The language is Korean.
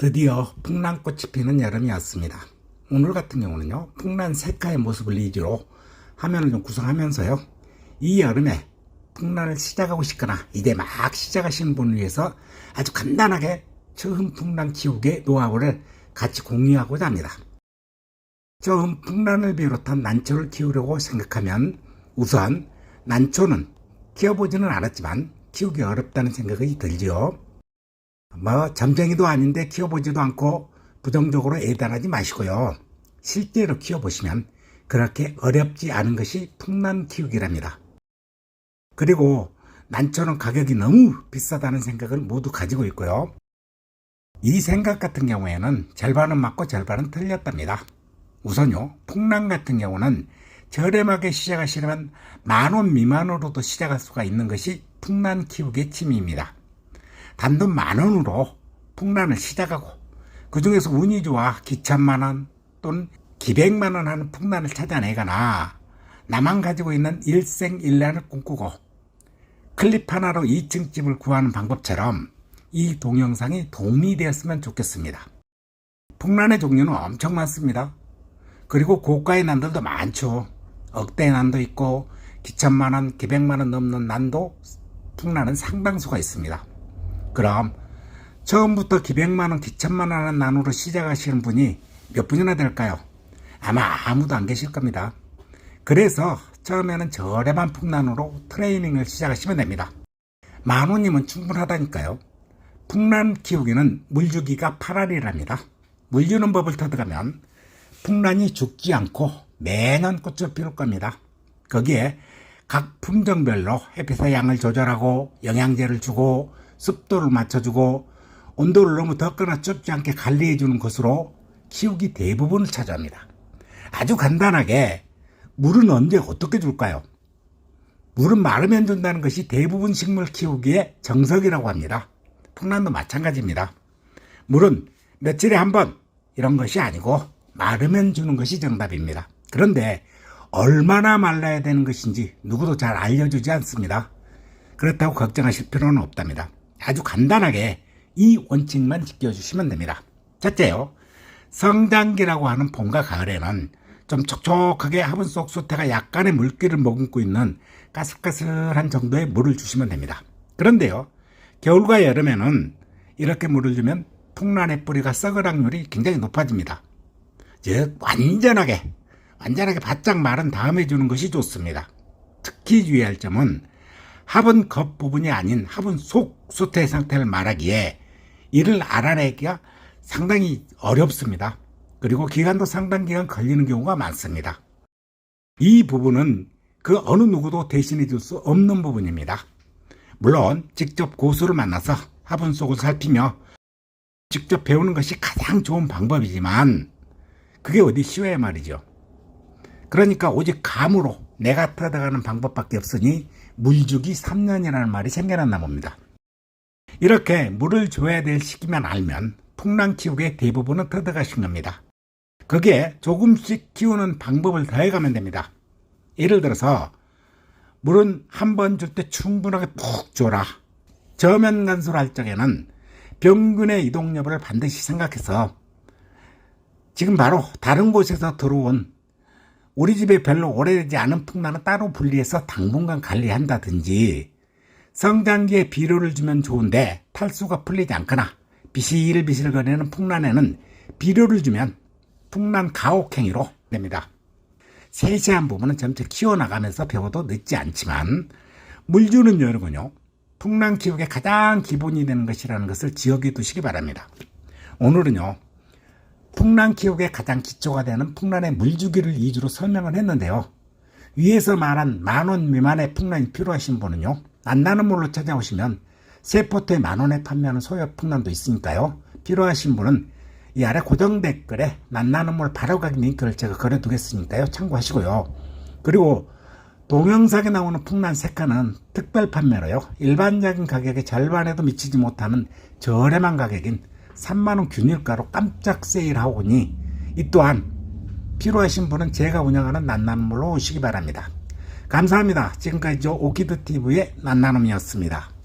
드디어 풍란꽃이 피는 여름이 왔습니다. 오늘 같은 경우는요, 풍란 색깔의 모습을 위주로 화면을 좀 구성하면서요, 이 여름에 풍란을 시작하고 싶거나 이제 막 시작하시는 분을 위해서 아주 간단하게 처음 풍란 키우기의 노하우를 같이 공유하고자 합니다. 처음 풍란을 비롯한 난초를 키우려고 생각하면 우선 난초는 키워보지는 않았지만 키우기 어렵다는 생각이 들지요. 뭐 점쟁이도 아닌데 키워보지도 않고 부정적으로 애단하지 마시고요. 실제로 키워보시면 그렇게 어렵지 않은 것이 풍란 키우기랍니다. 그리고 난초는 가격이 너무 비싸다는 생각을 모두 가지고 있고요. 이 생각 같은 경우에는 절반은 맞고 절반은 틀렸답니다. 우선요, 풍란 같은 경우는 저렴하게 시작하시려면 만 원 미만으로도 시작할 수가 있는 것이 풍란 키우기의 취미입니다. 단돈 만 원으로 풍란을 시작하고 그 중에서 운이 좋아 기천만 원 또는 기백만 원 하는 풍란을 찾아내거나 나만 가지고 있는 일생일란을 꿈꾸고 클립 하나로 2층 집을 구하는 방법처럼 이 동영상이 도움이 되었으면 좋겠습니다. 풍란의 종류는 엄청 많습니다. 그리고 고가의 난들도 많죠. 억대 난도 있고 기천만 원, 기백만 원 넘는 난도 풍란은 상당수가 있습니다. 그럼 처음부터 기백만 원, 기천만 원 하는 난으로 시작하시는 분이 몇 분이나 될까요? 아마 아무도 안 계실 겁니다. 그래서 처음에는 저렴한 풍란으로 트레이닝을 시작하시면 됩니다. 만 원이면 충분하다니까요. 풍란 키우기는 물주기가 8알이랍니다. 물 주는 법을 터득하면 풍란이 죽지 않고 매년 꽃을 피울 겁니다. 거기에 각 품종별로 햇빛의 양을 조절하고 영양제를 주고 습도를 맞춰주고 온도를 너무 덥거나 좁지 않게 관리해주는 것으로 키우기 대부분을 차지합니다. 아주 간단하게 물은 언제 어떻게 줄까요? 물은 마르면 준다는 것이 대부분 식물 키우기의 정석이라고 합니다. 풍란도 마찬가지입니다. 물은 며칠에 한 번 이런 것이 아니고 마르면 주는 것이 정답입니다. 그런데 얼마나 말라야 되는 것인지 누구도 잘 알려주지 않습니다. 그렇다고 걱정하실 필요는 없답니다. 아주 간단하게 이 원칙만 지켜주시면 됩니다. 첫째요. 성장기라고 하는 봄과 가을에는 좀 촉촉하게 화분 속 수태가 약간의 물기를 머금고 있는 까슬까슬한 정도의 물을 주시면 됩니다. 그런데요. 겨울과 여름에는 이렇게 물을 주면 풍란의 뿌리가 썩을 확률이 굉장히 높아집니다. 즉 완전하게 완전하게 바짝 마른 다음에 주는 것이 좋습니다. 특히 주의할 점은 화분 겉 부분이 아닌 화분 속 수태 상태를 말하기에 이를 알아내기가 상당히 어렵습니다. 그리고 기간도 상당 기간 걸리는 경우가 많습니다. 이 부분은 그 어느 누구도 대신해 줄 수 없는 부분입니다. 물론 직접 고수를 만나서 화분 속을 살피며 직접 배우는 것이 가장 좋은 방법이지만 그게 어디 쉬워야 말이죠. 그러니까 오직 감으로 내가 터득하는 방법밖에 없으니 물주기 3년이라는 말이 생겨났나 봅니다. 이렇게 물을 줘야 될 시기만 알면 풍랑 키우기의 대부분은 터득하신 겁니다. 거기에 조금씩 키우는 방법을 더해가면 됩니다. 예를 들어서 물은 한 번 줄 때 충분하게 푹 줘라. 저면 간수를 할 적에는 병균의 이동 여부를 반드시 생각해서 지금 바로 다른 곳에서 들어온 우리 집에 별로 오래되지 않은 풍란은 따로 분리해서 당분간 관리한다든지 성장기에 비료를 주면 좋은데 탈수가 풀리지 않거나 비실비실거리는 풍란에는 비료를 주면 풍란 가혹행위로 됩니다. 세세한 부분은 점차 키워나가면서 배워도 늦지 않지만 물 주는 여름은요 풍란 키우기에 가장 기본이 되는 것이라는 것을 기억해 두시기 바랍니다. 오늘은요 풍란 키우기에 가장 기초가 되는 풍란의 물주기를 위주로 설명을 했는데요. 위에서 말한 만원 미만의 풍란이 필요하신 분은요. 안 나는 물로 찾아오시면 세 포트에 만 원에 판매하는 소형 풍란도 있으니까요. 필요하신 분은 이 아래 고정 댓글에 난나는 물 바로 가기 링크를 제가 걸어두겠으니까요. 참고하시고요. 그리고 동영상에 나오는 풍란 색깔은 특별 판매로요. 일반적인 가격의 절반에도 미치지 못하는 저렴한 가격인 3만원 균일가로 깜짝 세일하오니 이 또한 필요하신 분은 제가 운영하는 난나눔물로 오시기 바랍니다. 감사합니다. 지금까지 오키드TV의 난나눔이었습니다.